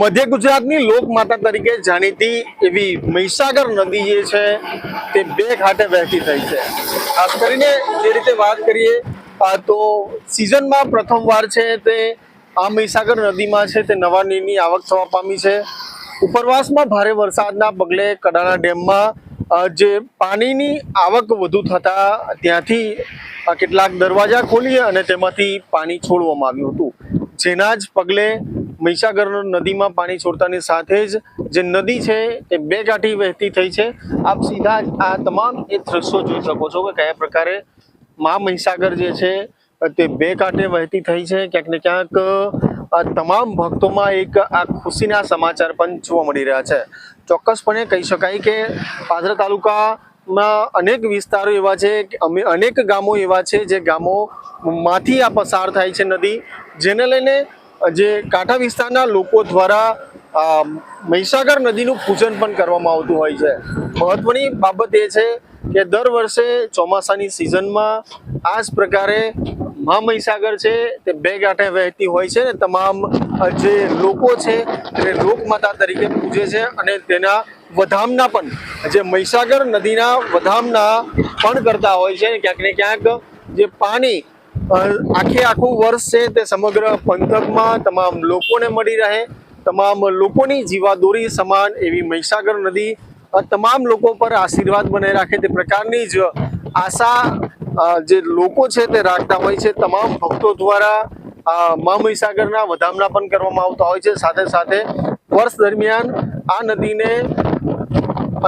મધ્ય ગુજરાતની લોકમાતા તરીકે જાણીતી એવી મહીસાગર નદી જે છે, તે બે ઘાટે વહેતી થઈ છે. ખાસ કરીને જે રીતે વાત કરીએ તો સિઝનમાં પ્રથમવાર છે તે આ મહીસાગર નદીમાં છે, તે નવા નીરની આવક થવા પામી છે. ઉપરવાસમાં ભારે વરસાદના પગલે કડાણા ડેમમાં જે પાણીની આવક વધુ થતા ત્યાંથી કેટલાક દરવાજા ખોલી અને તેમાંથી પાણી છોડવામાં આવ્યું હતું. જેના જ પગલે મહીસાગર નદીમાં પાણી છોડતાની સાથે જ જે નદી છે તે બે કાંઠી વહેતી થઈ છે. આપ સીધા જ આ તમામ એ દ્રશ્યો જોઈ શકો છો કે કયા પ્રકારે મહા મહીસાગર જે છે, તે બે કાંઠે વહેતી થઈ છે. ક્યાંક ને ક્યાંક આ તમામ ભક્તોમાં એક આ ખુશીના સમાચાર પણ જોવા મળી રહ્યા છે. ચોક્કસપણે કહી શકાય કે પાદરા તાલુકામાં અનેક વિસ્તારો એવા છે કે અમે અનેક ગામો એવા છે જે ગામોમાંથી આ પસાર થાય છે નદી, જેને લઈને જે કાંઠા વિસ્તારના લોકો દ્વારા મહીસાગર નદીનું પૂજન પણ કરવામાં આવતું હોય છે. મહત્વની બાબત એ છે કે દર વર્ષે ચોમાસાની સિઝનમાં આ જ પ્રકારે મહા મહીસાગર છે તે બે ગાંઠે વહેતી હોય છે ને તમામ જે લોકો છે તે લોકમાતા તરીકે પૂજે છે અને તેના વધામના પણ જે મહીસાગર નદીના વધામના પણ કરતા હોય છે ક્યાંક ને ક્યાંક જે પાણી આખે આખું વર્ષ છે તે સમગ્ર પંથકમાં તમામ લોકોને મળી રહે, તમામ લોકોની જીવાદોરી સમાન એવી મહીસાગર નદી તમામ લોકો પર આશીર્વાદ બનાવી રાખે તે પ્રકારની જ આશા જે લોકો છે તે રાખતા હોય છે, તમામ ભક્તો દ્વારા મા મહીસાગરના વધામણા પણ કરવામાં આવતા હોય છે. સાથે સાથે વર્ષ દરમિયાન આ નદીને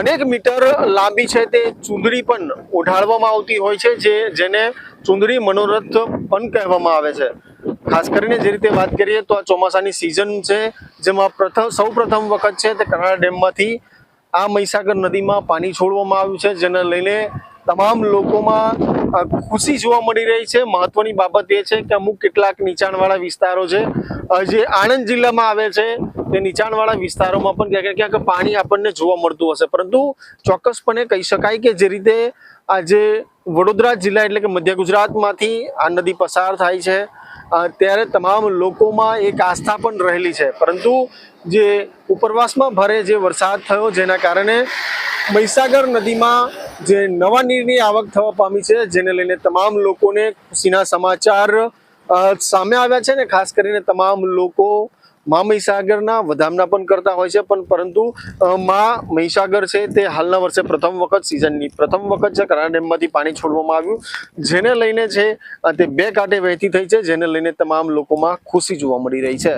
અનેક મીટર લાંબી છે તે ચુંદડી પણ ઓઢાળવામાં આવતી હોય છે, જે જેને ચુંદડી મનોરથ પણ કહેવામાં આવે છે. ખાસ કરીને જે રીતે વાત કરીએ તો આ ચોમાસાની સિઝન છે, જેમાં પ્રથમ સૌ પ્રથમ વખત છે તે કરાળા ડેમમાંથી આ મહીસાગર નદીમાં પાણી છોડવામાં આવ્યું છે, જેને લઈને તમામ લોકોમાં ખુશી જોવા મળી રહી છે. મહત્વની બાબત એ છે કે અમુક કેટલાક નીચાણવાળા વિસ્તારો છે જે આણંદ જિલ્લામાં આવે છે, તે નીચાણવાળા વિસ્તારોમાં પણ ક્યાંક ક્યાંક પાણી આપણને જોવા મળતું હશે. પરંતુ ચોક્કસપણે કહી શકાય કે જે રીતે આજે વડોદરા જિલ્લા એટલે કે મધ્ય ગુજરાતમાંથી આ નદી પસાર થાય છે ત્યારે તમામ લોકોમાં એક આસ્થા પણ રહેલી છે. પરંતુ જે ઉપરવાસમાં ભરે જે વરસાદ થયો, જેના કારણે મહીસાગર નદીમાં જે નવા નીરની આવક થવા પામી છે, જેને લઈને તમામ લોકોને ખુશીના સમાચાર સામે આવ્યા છે ને ખાસ કરીને તમામ લોકો મા મહીસાગરના વધામણા પણ કરતા હોય છે, પણ પરંતુ મા મહીસાગર છે તે હાલના વર્ષે પ્રથમ વખત સિઝનની પ્રથમ વખત છે, કરાર ડેમમાંથી પાણી છોડવામાં આવ્યું. જેને લઈને છે તે બે કાંઠે વહેતી થઈ છે, જેને લઈને તમામ લોકોમાં ખુશી જોવા મળી રહી છે.